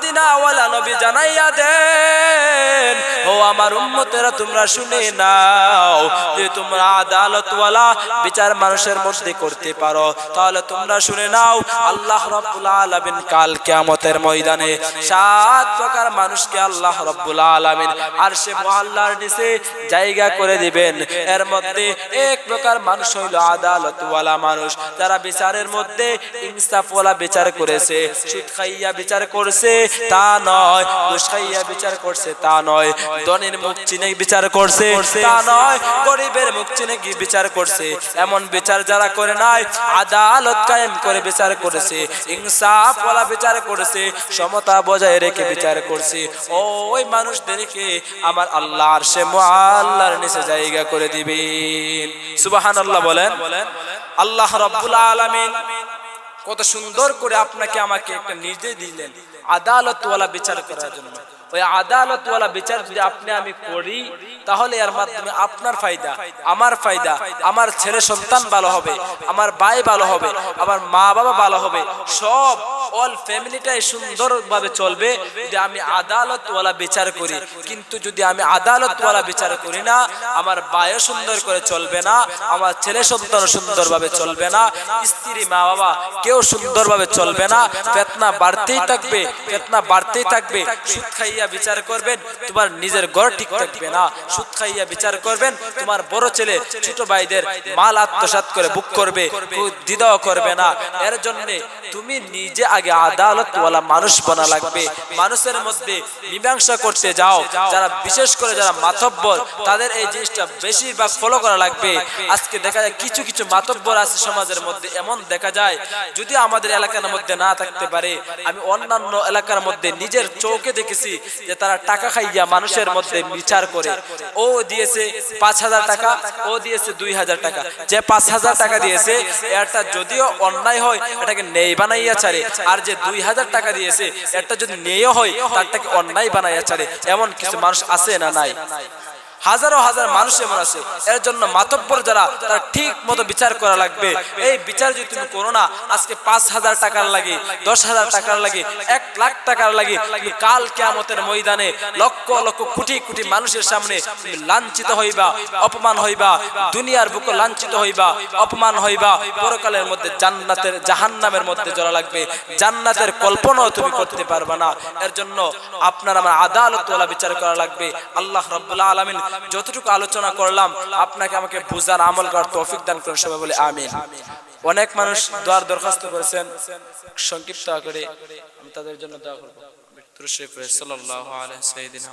মাদিনা ওয়ালা নবী জানাইয়া দেয় আমার উম্মতেরা তোমরা শুনে নাও যে তোমরা আদালত ওয়ালা বিচার মানুষের মধ্যে করতে পারো। তাহলে তোমরা শুনে নাও, আল্লাহ রাব্বুল আলামিন কাল কিয়ামতের ময়দানে সাত প্রকার মানুষকে আল্লাহ রাব্বুল আলামিন আরশে মুআল্লার নিচে জায়গা করে দিবেন। এর মধ্যে এক প্রকার মানুষ হইল আদালত ওয়ালা মানুষ, যারা বিচারের মধ্যে ইনসাফ ওয়ালা বিচার করেছে সুদ খাইয়া বিচার করছে, তা নয় ঘুষ খাইয়া বিচার করছে, তা নয়। ধনীর মুখ চিনে বিচার করছে। তা নয় গরিবের মুখ চিনে কি বিচার করছে? এমন বিচার যারা করে নাই আদালত কায়েম করে বিচার করেছে ইনসাফ ওয়ালা বিচার করেছে সমতা বজায় রেখে বিচার করছে। ওই মানুষদেরকে আমার আল্লাহর সে মুআল্লার নিচে জায়গা করে দিবেন। সুবহানাল্লাহ বলেন আল্লাহ রাব্বুল আলামিন কত সুন্দর করে আপনাকে আমাকে একটা নির্দেশ দিলেন আদালতওয়ালা বিচার করার জন্য। ওই আদালতওয়ালা বিচার যদি আপনি আমি করি, তাহলে এর মাধ্যমে আপনার ফায়দা, আমার ফায়দা, আমার ছেলে সন্তান ভালো হবে, আমার ভাই ভালো হবে, আমার মা বাবা ভালো হবে, সব অল ফ্যামিলিটাই সুন্দরভাবে চলবে, যদি আমি আদালতওয়ালা বিচার করি। কিন্তু যদি আমি আদালতওয়ালা বিচার করি না, আমার ভাইও সুন্দর করে চলবে না, আমার ছেলে সন্তান সুন্দরভাবে চলবে না, স্ত্রী মা বাবা কেউ সুন্দরভাবে চলবে না, ফেতনা বাড়তেই থাকবে, ফেতনা বাড়তেই থাকবে, সুদ খাইয়া বিচার করবেন, তোমার নিজের ঘর ঠিক থাকবে না, সুদ খাইয়া বিচার করবেন, তোমার বড় ছেলে, ছোট ভাইদের মাল আত্মসাৎ করে বুক করবে দ্বিধাও করবে না। এর জন্য তুমি নিজে আগে আদালতওয়ালা মানুষ বনা লাগবে। মানুষের মধ্যে মীমাংসা করতে যাও। যারা বিশেষ করে যারা মাতব্বর, তাদের এই জিনিসটা বেশিরভাগ ফলো করা লাগবে। আজকে দেখা যায় কিছু কিছু মাতব্বর আছে সমাজের মধ্যে, এমন দেখা যায়, যদি আমাদের এলাকার মধ্যে না থাকতে পারে, আমি অন্যান্য এলাকার মধ্যে নিজের চৌকে দেখেছি যে তারা টাকা খাইয়া মানুষের মধ্যে বিচার করে। ও দিয়েছে পাঁচ হাজার টাকা, ও দিয়েছে দুই হাজার টাকা। যে পাঁচ হাজার টাকা দিয়েছে এটা যদিও অন্যায় হয়, এটাকে নেই বানাইয়া ছাড়ে। আর যে দুই হাজার টাকা দিয়েছে, একটা যদি মেয়ে হয় তারটাকে অন্যায় বানাইয়া ছাড়ে। এমন কিছু মানুষ আছে না নাই? হাজারো হাজার মানুষ এমন আছে। এর জন্য মাতব্বর যারা, তারা ঠিক মতো বিচার করা লাগবে। এই বিচার যদি তুমি করো না, আজকে পাঁচ হাজার টাকার লাগে, দশ হাজার টাকার লাগে, এক লাখ টাকার লাগে তুমি কাল কেয়ামতের ময়দানে লক্ষ লক্ষ কোটি কোটি মানুষের সামনে তুমি লাঞ্ছিত হইবা, অপমান হইবা, দুনিয়ার বুকে লাঞ্ছিত হইবা, অপমান হইবা, পরকালের মধ্যে জান্নাতের, জাহান্নামের মধ্যে জড়া লাগবে। জান্নাতের কল্পনাও তুমি করতে পারবে না। এর জন্য আপনার আমার আদালতওয়ালা বিচার করা লাগবে। আল্লাহ রাব্বুল আলামিন যতটুকু আলোচনা করলাম, আপনাকে আমাকে বুঝার আমল করার তৌফিক দান করুন সবাই বলে আমিন। অনেক মানুষ দোয়ার দরখাস্ত করেছেন। সংক্ষিপ্ত করে আমি তাদের জন্য দোয়া করব। তুরশরীফ সাল্লাল্লাহু আলাইহি সাইয়্যিদিনা